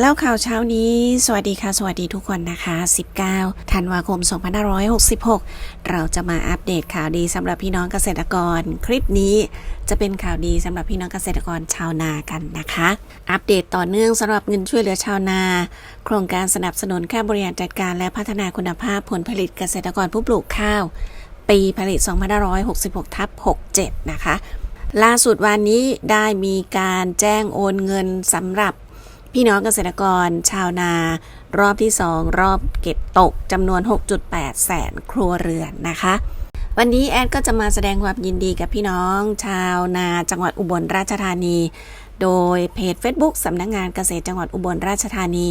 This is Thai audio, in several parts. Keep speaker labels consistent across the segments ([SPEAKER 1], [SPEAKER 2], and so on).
[SPEAKER 1] เล่าข่าวเช้านี้ สวัสดีค่ะ สวัสดีทุกคนนะคะ 19 ธันวาคม 2566 เราจะมาอัปเดตข่าวดีสำหรับพี่น้องเกษตรกร คลิปนี้จะเป็นข่าวดีสำหรับพี่น้องเกษตรกรชาวนากันนะคะ อัปเดตต่อเนื่องสำหรับเงินช่วยเหลือชาวนา โครงการสนับสนุนค่าบริหารจัดการและพัฒนาคุณภาพผลผลิตเกษตรกรผู้ปลูกข้าว ปีผลิต 2566ทับ67 นะคะ ล่าสุดวันนี้ได้มีการแจ้งโอนเงินสำหรับ พี่น้องเกษตรกรชาวนารอบที่ 2 รอบเก็บตกจำนวน 6.8 แสนครัวเรือนนะคะ วันนี้แอดก็จะมาแสดงความยินดีกับพี่น้อง ชาวนาจังหวัดอุบลราชธานี โดยเพจ Facebook สำนักงงานเกษตรจังหวัดอุบลราชธานี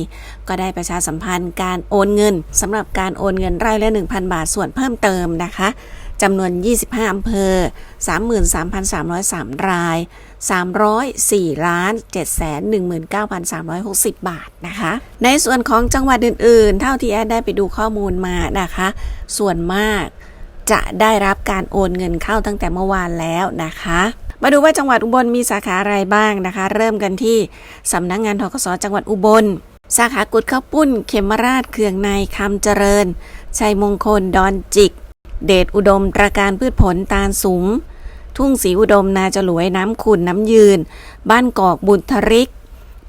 [SPEAKER 1] ก็ได้ประชาสัมพันธ์การโอนเงินสำหรับการโอนเงินไร่ละ 1,000 บาทส่วนเพิ่มเติมนะคะ จำนวน 25 อำเภอ 33,303 ราย 304ล้าน719,360 บาทนะคะ ในส่วนของจังหวัดอื่นๆ เท่าที่แอดได้ไปดูข้อมูลมานะคะ ส่วนมากจะได้รับการโอนเงินเข้าตั้งแต่เมื่อวานแล้วนะคะมาดูว่าจังหวัดอุบลมีสาขาอะไรบ้างนะคะ เริ่มกันที่สำนักงงานทกสจังหวัดอุบล สาขากุดข้าวปุ้น เขมราชเคืองในคำเจริญ ชัยมงคล ดอนจิก เดชอุดมตราการพืชผลตาลสุมทุ่งสีอุดมนาจลวยน้ำขุนน้ำยืน บ้านกอกบุญทริก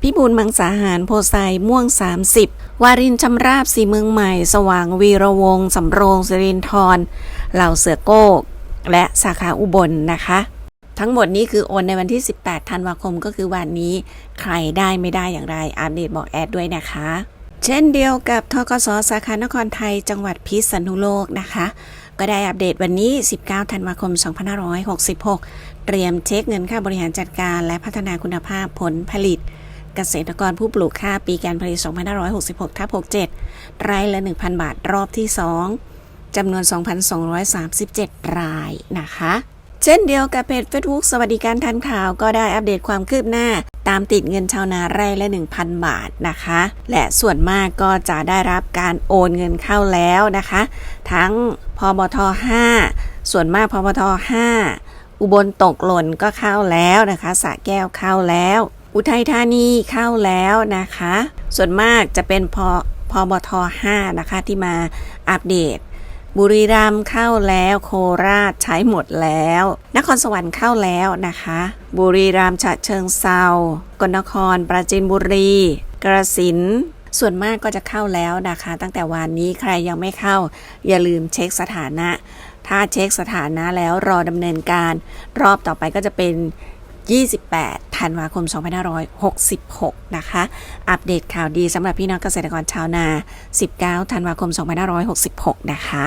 [SPEAKER 1] พิบูลมังสาหารโพไซม่วง 30 วารินชำราบสีเมืองใหม่ สว่างวีระวงสำโรงสิรินทรเหล่าเสือโก้และสาขาอุบลนะคะ ทั้งหมดนี้คือโอนในวันที่ 18 ธันวาคมก็คือวันนี้ ใครได้ไม่ได้อย่างไรอัปเดตบอกแอดด้วยนะคะเช่นเดียวกับทกสสาขานครไทยจังหวัดพิษณุโลกนะคะ ก็ได้อัปเดตวันนี้ 19 ธันวาคม 2566 เตรียมเช็คเงินค่าบริหารจัดการและพัฒนาคุณภาพผลผลิต เกษตรกรผู้ปลูกข้าวปีการผลิต 2566ทับ67ไร่ละ 1,000 บาทรอบที่ 2จำนวน 2,237 รายนะคะ เช่นเดียวกับเพจ Facebook สวัสดิการทันข่าวก็ได้อัปเดตความคืบหน้า ตามติดเงินชาวนาไร่ละ 1,000 บาทนะคะ และส่วนมากก็จะได้รับการโอนเงินเข้าแล้วนะคะ ทั้งพบท 5 ส่วนมากพบท 5 อุบลตกหล่นก็เข้าแล้วนะคะสะแก้วเข้าแล้ว อุทัยธานีเข้าแล้วนะคะ ส่วนมากจะเป็นพพบท 5 นะคะที่มาอัปเดต บุรีรัมย์เข้าแล้ว โคราชใช้หมดแล้ว นครสวรรค์เข้าแล้วนะคะ บุรีรัมย์ฉะเชิงเซากนครปราจีนบุรี กระสินส่วนมากก็จะเข้าแล้วนะคะ ตั้งแต่วันนี้ใครยังไม่เข้า อย่าลืมเช็คสถานะ ถ้าเช็คสถานะแล้วรอดำเนินการ รอบต่อไปก็จะเป็น 28 ธันวาคม 2566 นะคะ อัปเดตข่าวดีสำหรับพี่น้องเกษตรกรชาวนา 19 ธันวาคม 2566 นะคะ